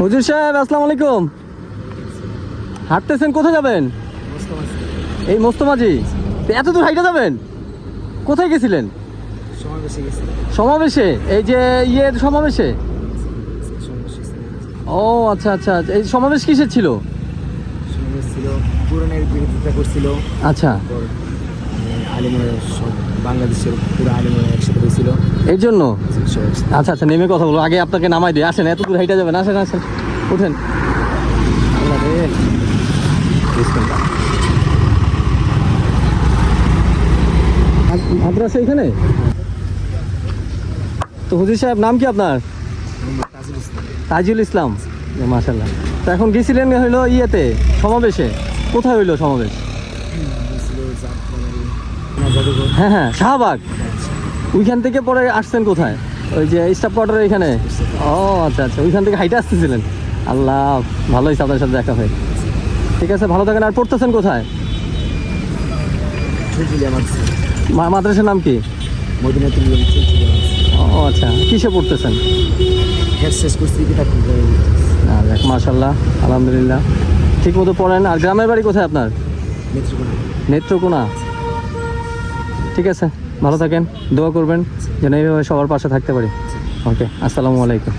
হুজুর সাহেব আসসালামু আলাইকুম। হাঁটতেছেন কোথায় যাবেন? এই মোস্তমাজি এত দূর হাইটে যাবেন? কোথায় গেছিলেন? সমাবেশে এই যে ইয়ের সমাবেশে? ও আচ্ছা আচ্ছা। এই সমাবেশ কিসের ছিল? ছিল করছিল। আচ্ছা। বাংলাদেশের পুরো আলিমের একসাথে হয়েছিল এর জন্য? আচ্ছা আচ্ছা নেমে কথা বলব আগে আপনাকে নামাই দিই। আসেন এত দূর হাইটে যাবেন। আসেন আসেন। উঠেন। মাদ্রাসা এখানে? তো হুজুর সাহেব নাম কি আপনার? তাজুল ইসলাম। তাজুল মাশাল্লাহ তো এখন গেছিলেন হইল ইয়েতে সমাবেশে। কোথায় হইল সমাবেশ? হ্যাঁ হ্যাঁ শাহবাগ। ওইখান থেকে পরে আসছেন কোথায়? ওই যে স্টাফ কোয়ার্টারের এখানে? ও আচ্ছা আচ্ছা ওইখান থেকে হাইটে আসতেছিলেন। আল্লাহ ভালোই আপনার সাথে দেখা হয়। ঠিক আছে ভালো থাকেন। আর পড়তেছেন কোথায়? মাদ্রাসার নাম কি? ও আচ্ছা কিসে পড়তেছেন? মাশাল্লাহ আলহামদুলিল্লাহ। ঠিক মতো পড়েন। আর গ্রামের বাড়ি কোথায় আপনার? নেত্রকোনা। নেত্রকোনা। ঠিক আছে? ভালো থাকেন, দোয়া করবেন, যেন এইভাবে সবার পাশে থাকতে পারি। ওকে, আসসালামু আলাইকুম।